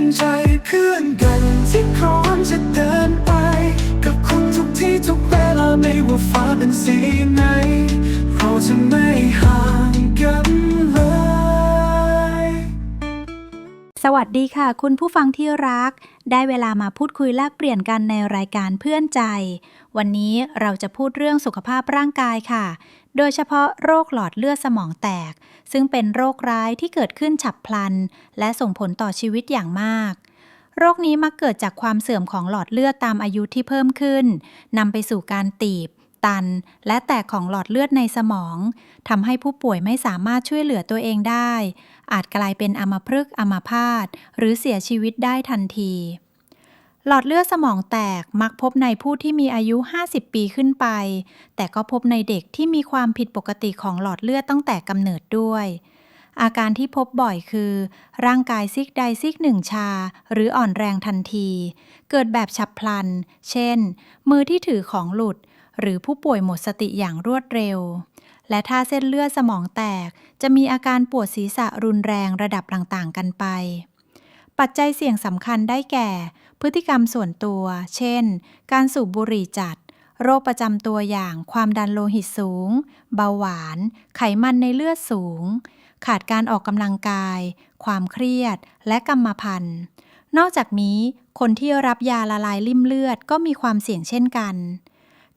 อนใจเพื่อนกันที่พร้อมจะเดินไป กับคุณทุกที่ทุกเวลาไม่ว่าฟ้าเป็นสีไหน เราจะไม่ห่างกัน สวัสดีค่ะ คุณผู้ฟังที่รัก ได้เวลามาพูดคุยแลกเปลี่ยนกันในรายการเพื่อนใจ วันนี้เราจะพูดเรื่องสุขภาพร่างกายค่ะ โดยเฉพาะโรคหลอดเลือดสมองแตก ซึ่งเป็นโรคร้ายที่เกิดขึ้นฉับพลัน และส่งผลต่อชีวิตอย่างมาก โรคนี้มักเกิดจากความเสื่อมของหลอดเลือดตามอายุที่เพิ่มขึ้นนำไปสู่การตีบ ตัน และแตกของหลอดเลือดในสมองทำให้ผู้ป่วยไม่สามารถช่วยเหลือตัวเองได้ อาจกลายเป็นอัมพฤกษ์อัมพาตหรือเสียชีวิตได้ทันที หลอดเลือดสมองแตกมักพบในผู้ที่มีอายุ 50 ปีขึ้นไป แต่ก็พบในเด็กที่มีความผิดปกติของหลอดเลือดตั้งแต่กำเนิดด้วยอาการที่พบบ่อยคือ ร่างกายซีกใดซีกหนึ่งชา หรืออ่อนแรงทันที เกิดแบบฉับพลัน เช่น มือที่ถือของหลุด หรือผู้ป่วยหมดสติอย่างรวดเร็ว และถ้าเส้นเลือดสมองแตก จะมีอาการปวดศีรษะรุนแรงระดับต่างๆกันไป ปัจจัยเสี่ยงสำคัญได้แก่ พฤติกรรมส่วนตัว เช่น การสูบบุหรี่จัด โรคประจำตัวอย่างความดันโลหิตสูง เบาหวาน ไขมันในเลือดสูง ขาดการออกกำลังกาย ความเครียด และกรรมพันธุ์นอกจากนี้ คนที่รับยาละลายริ่มเลือดก็มีความเสี่ยงเช่นกัน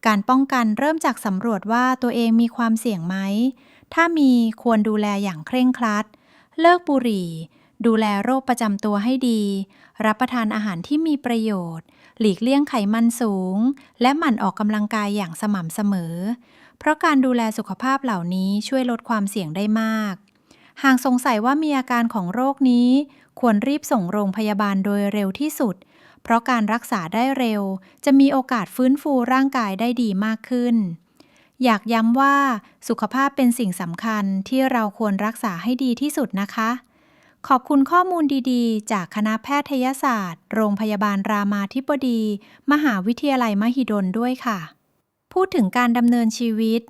การป้องกันเริ่มจากสำรวจว่าตัวเองมีความเสี่ยงไหม ถ้ามีควรดูแลอย่างเคร่งครัด เลิกบุหรี่ ดูแลโรคประจำตัวให้ดี รับประทานอาหารที่มีประโยชน์ หลีกเลี่ยงไขมันสูง และหมั่นออกกำลังกายอย่างสม่ำเสมอ เพราะการดูแลสุขภาพเหล่านี้ช่วยลดความเสี่ยงได้มาก หากสงสัยว่ามีอาการของโรคนี้ ควรรีบส่งโรงพยาบาลโดยเร็วที่สุดเพราะการรักษาได้เร็ว จะมีโอกาสฟื้นฟูร่างกายได้ดีมากขึ้น อยากย้ำว่าสุขภาพเป็นสิ่งสำคัญที่เราควรรักษาให้ดีที่สุดนะคะ ขอบคุณข้อมูลดีๆ จากคณะแพทยศาสตร์ โรงพยาบาลรามาธิบดี มหาวิทยาลัยมหิดลด้วยค่ะ พูดถึงการดำเนินชีวิต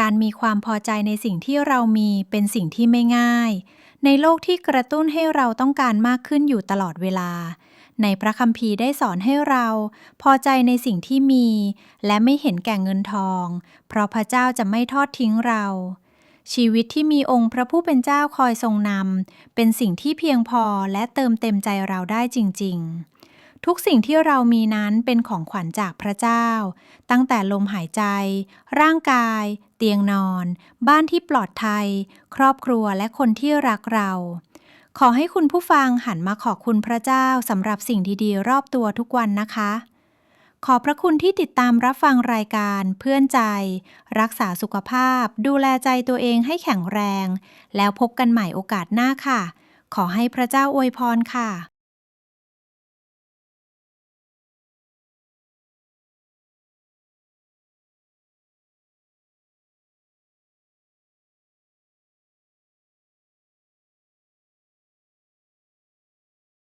การมีความพอใจในสิ่งที่เรามีเป็นสิ่งที่ไม่ง่าย ในโลกที่กระตุ้นให้เราต้องการมากขึ้นอยู่ตลอดเวลา ในพระคัมภีร์ได้สอนให้เรา พอใจในสิ่งที่มี และไม่เห็นแก่เงินทอง เพราะพระเจ้าจะไม่ทอดทิ้งเรา ชีวิตที่มีองค์พระผู้เป็นเจ้าคอยทรงนำเป็นสิ่งที่เพียงพอและเติมเต็มใจเราได้จริง ๆ ทุกสิ่งที่เรามีนั้นเป็นของขวัญจากพระเจ้า ตั้งแต่ลมหายใจ ร่างกาย เตียงนอน บ้านที่ปลอดภัย ครอบครัวและคนที่รักเรา ขอให้คุณผู้ฟังหันมาขอบคุณพระเจ้าสำหรับสิ่งดีๆ รอบตัวทุกวันนะคะ ขอพระคุณที่ติดตามรับฟังรายการเพื่อนใจ รักษาสุขภาพ ดูแลใจตัวเองให้แข็งแรง แล้วพบกันใหม่โอกาสหน้าค่ะ ขอให้พระเจ้าอวยพรค่ะ